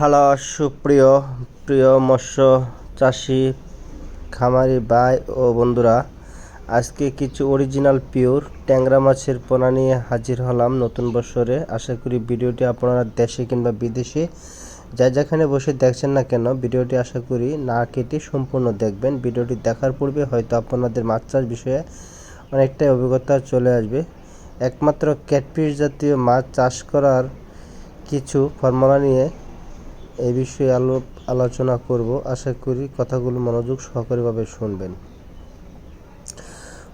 Hello, সুপ্রিয়, প্রিয় মৎস্য চাষি, খামারি ভাই ও বন্ধুরা, আজকে কিছু অরিজিনাল পিওর ট্যাংরা মাছের পোনা নিয়ে হাজির হলাম নতুন বছরে। আশা করি ভিডিওটি আপনারা দেশে কিংবা বিদেশে যা যেখানে বসে দেখছেন না কেন, ভিডিওটি আশা করি না কেটে সম্পূর্ণ দেখবেন। ভিডিওটি দেখার পূর্বে হয়তো আপনাদের মাছ চাষ বিষয়ে অনেকটাই অভিজ্ঞতা চলে আসবে। একমাত্র ক্যাটফিশ জাতীয় মাছ চাষ করার কিছু ফর্মুলা নিয়ে এই বিষয়ে আলো, আলোচনা করব। আশা করি কথাগুলো মনোযোগ সহকারীভাবে শুনবেন।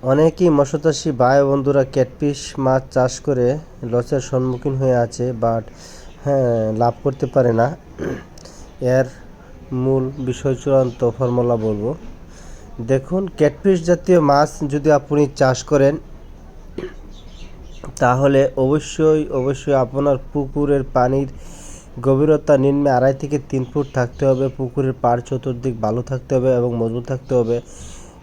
অনেকেই মৎস্যচাষী ভাই বন্ধুরা ক্যাটফিশ মাছ চাষ করে লসের সম্মুখীন হয়ে আছে, বাট হ্যাঁ লাভ করতে পারে না। এর মূল বিষয় চূড়ান্ত ফর্মুলা বলব। দেখুন, ক্যাটফিশ জাতীয় মাছ যদি আপনি চাষ করেন, তাহলে অবশ্যই অবশ্যই আপনার পুকুরের পানির গভীরতা নিম্নে আড়াই থেকে তিন ফুট থাকতে হবে, পুকুরের পাড় চতুর্দিক ভালো থাকতে হবে এবং মজবুত থাকতে হবে।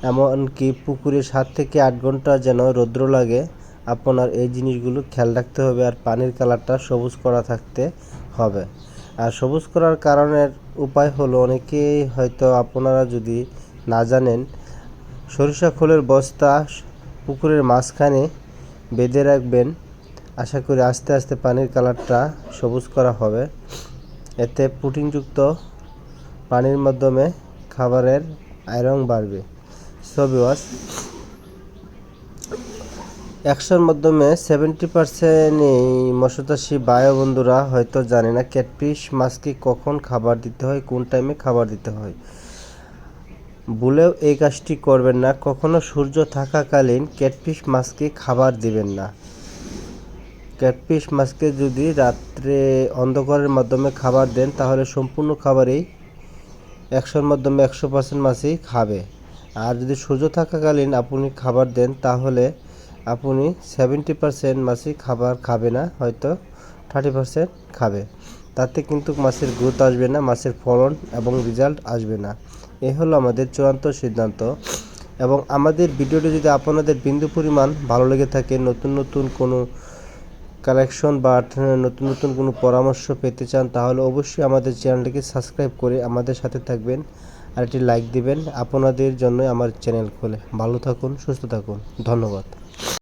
এমনকি পুকুরে সাত থেকে আট ঘণ্টা যেন রৌদ্র লাগে, আপনার এই জিনিসগুলো খেয়াল রাখতে হবে আর পানির কালারটা সবুজ করা থাকতে হবে। আর সবুজ করার কারণের উপায় হলো অনেকেই হয়তো আপনারা যদি না জানেন, সরিষা খোলের বস্তা পুকুরের মাঝখানে বেঁধে রাখবেন। আশা করি আস্তে আস্তে পানির কালারটা সবুজ করা হবে। এতে প্রোটিনযুক্ত পানির মাধ্যমে খাবারের আয়রন বাড়বে। সবিওয়াস একশোর মাধ্যমে সেভেন্টি পার্সেন্ট এই মৎস্যচাষী বায়ু বন্ধুরা হয়তো জানে না ক্যাটফিশ মাছকে কখন খাবার দিতে হয়, কোন টাইমে খাবার দিতে হয়। ভুলেও এই কাজটি করবেন না, কখনো সূর্য থাকাকালীন ক্যাটফিশ মাছকে খাবার দিবেন না। ক্যাটফিশ মাছকে যদি রাত্রে অন্ধকারের মাধ্যমে খাবার দেন, তাহলে সম্পূর্ণ খাবারই একশোর মাধ্যমে একশো পার্সেন্ট মাছই খাবে। আর যদি সূর্য থাকাকালীন আপনি খাবার দেন, তাহলে আপনি সেভেন্টি পার্সেন্ট মাছই খাবার খাবে না, হয়তো থার্টি পার্সেন্ট খাবে। তাতে কিন্তু মাছের গ্রোথ আসবে না, মাছের ফলন এবং রেজাল্ট আসবে না। এ হলো আমাদের চূড়ান্ত সিদ্ধান্ত। এবং আমাদের ভিডিওটি যদি আপনাদের বিন্দু পরিমাণ ভালো লেগে থাকে, নতুন নতুন কোনো কালেকশন বা নতুন নতুন কোনো পরামর্শ পেতে চান, তাহলে অবশ্যই আমাদের চ্যানেলটিকে সাবস্ক্রাইব করে আমাদের সাথে থাকবেন আর একটি লাইক দিবেন। আপনাদের জন্য আমার চ্যানেল খোলে। ভালো থাকুন, সুস্থ থাকুন। ধন্যবাদ।